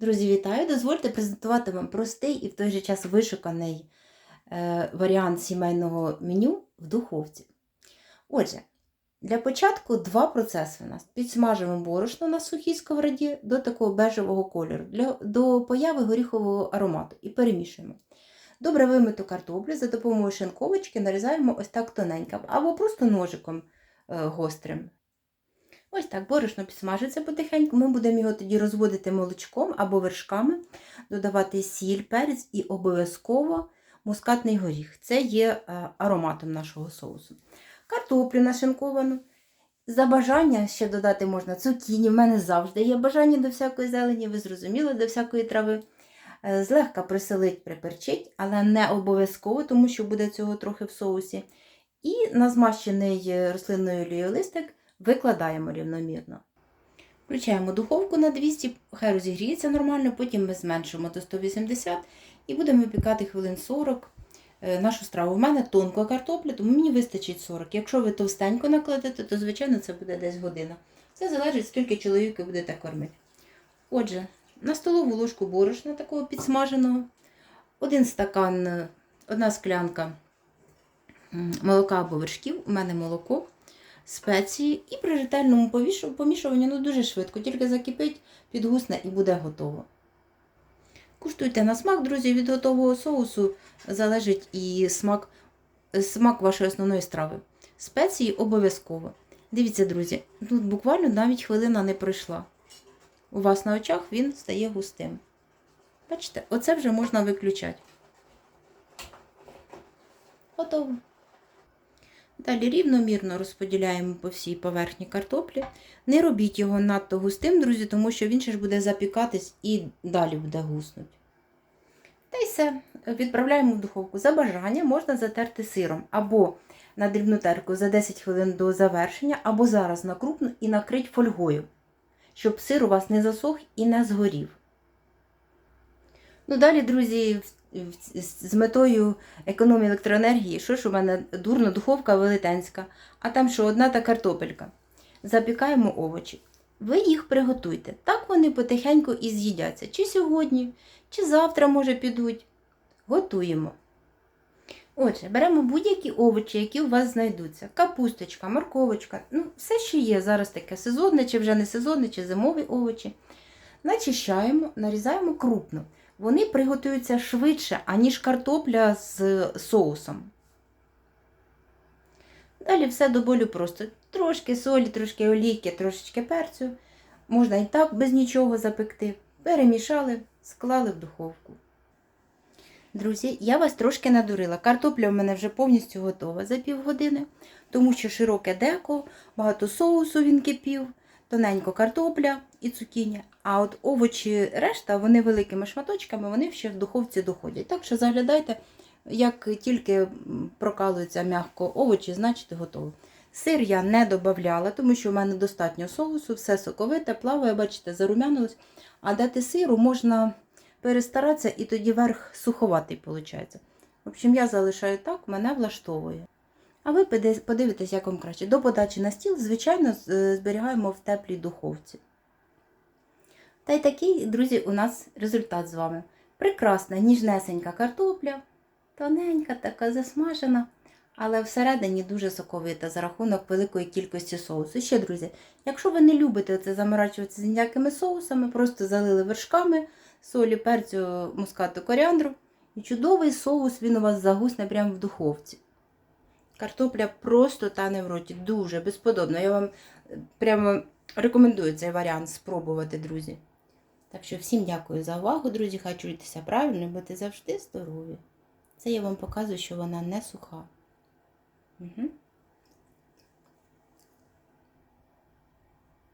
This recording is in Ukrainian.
Друзі, вітаю! Дозвольте презентувати вам простий і в той же час вишуканий е, варіант сімейного меню в духовці. Отже, для початку два процеси у нас. Підсмажимо борошно на сухій сковороді до такого бежевого кольору, для, до появи горіхового аромату і перемішуємо. Добре вимиту картоплю за допомогою шинковочки нарізаємо ось так тоненько, або просто ножиком е, гострим. Ось так, борошно підсмажиться потихеньку. Ми будемо його тоді розводити молочком або вершками, додавати сіль, перець і обов'язково мускатний горіх. Це є е, ароматом нашого соусу. Картоплю нашинковану. За бажання ще додати можна цукіні. В мене завжди є бажання до всякої зелені, ви зрозуміли, до всякої трави. Е, Злегка приселить, приперчить, але не обов'язково, тому що буде цього трохи в соусі. І на змащений е, рослинною олією листик викладаємо рівномірно. Включаємо духовку на 200, хай розігріється нормально, потім ми зменшимо до 180 і будемо випікати хвилин 40 е, нашу страву. У мене тонка картопля, тому мені вистачить 40. Якщо ви товстенько накладете, то, звичайно, це буде десь година. Це залежить, скільки чоловік ви будете кормити. Отже, на столову ложку борошна такого підсмаженого, один стакан, е, одна склянка молока або вершків, у мене молоко спеції і при ретельному помішуванні ну, дуже швидко, тільки закипить, підгусне і буде готово. Куштуйте на смак, друзі, від готового соусу залежить і смак, смак вашої основної страви. Спеції обов'язково. Дивіться, друзі, тут буквально навіть хвилина не пройшла. У вас на очах він стає густим. Бачите, оце вже можна виключати. Готово. Далі рівномірно розподіляємо по всій поверхні картоплі. Не робіть його надто густим, друзі, тому що він ще ж буде запікатись і далі буде гуснути. Та й все. Відправляємо в духовку. За бажання можна затерти сиром або на дрібну терку за 10 хвилин до завершення, або зараз на крупну і накрить фольгою, щоб сир у вас не засох і не згорів. Ну, далі, друзі, з метою економії електроенергії, що ж у мене дурно духовка велетенська, а там що одна та картопелька. Запікаємо овочі. Ви їх приготуйте. Так вони потихеньку і з'їдяться. Чи сьогодні, чи завтра, може, підуть. Готуємо. Отже, беремо будь-які овочі, які у вас знайдуться. Капусточка, морковочка, ну, все, що є зараз таке сезонне, чи вже не сезонне, чи зимові овочі. Начищаємо, нарізаємо крупно вони приготуються швидше, аніж картопля з соусом. Далі все до болю просто. Трошки солі, трошки олійки, трошечки перцю. Можна і так без нічого запекти. Перемішали, склали в духовку. Друзі, я вас трошки надурила. Картопля в мене вже повністю готова за півгодини, тому що широке деко, багато соусу він кипів, тоненько картопля і цукіні. А от овочі решта, вони великими шматочками, вони ще в духовці доходять. Так що заглядайте, як тільки прокалуються м'яко овочі, значить готово. Сир я не додавала, тому що в мене достатньо соусу, все соковите, плаває, бачите, зарум'янилось. А дати сиру можна перестаратися, і тоді верх суховатий виходить. В общем, я залишаю так, мене влаштовує. А ви подивитесь, як вам краще. До подачі на стіл, звичайно, е, зберігаємо в теплій духовці. Та й такий, друзі, у нас результат з вами. Прекрасна, ніжнесенька картопля, тоненька, така засмажена, але всередині дуже соковита за рахунок великої кількості соусу. Ще, друзі, якщо ви не любите це заморачуватися з ніякими соусами, просто залили вершками, солі, перцю, мускату, коріандру. І чудовий соус він у вас загусне прямо в духовці. Картопля просто тане в роті, дуже безподобно. Я вам е, прямо рекомендую цей варіант спробувати, друзі. Так що всім дякую за увагу, друзі. Хачуйтеся правильно, будьте завжди здорові. Це я вам показую, що вона не суха. Угу.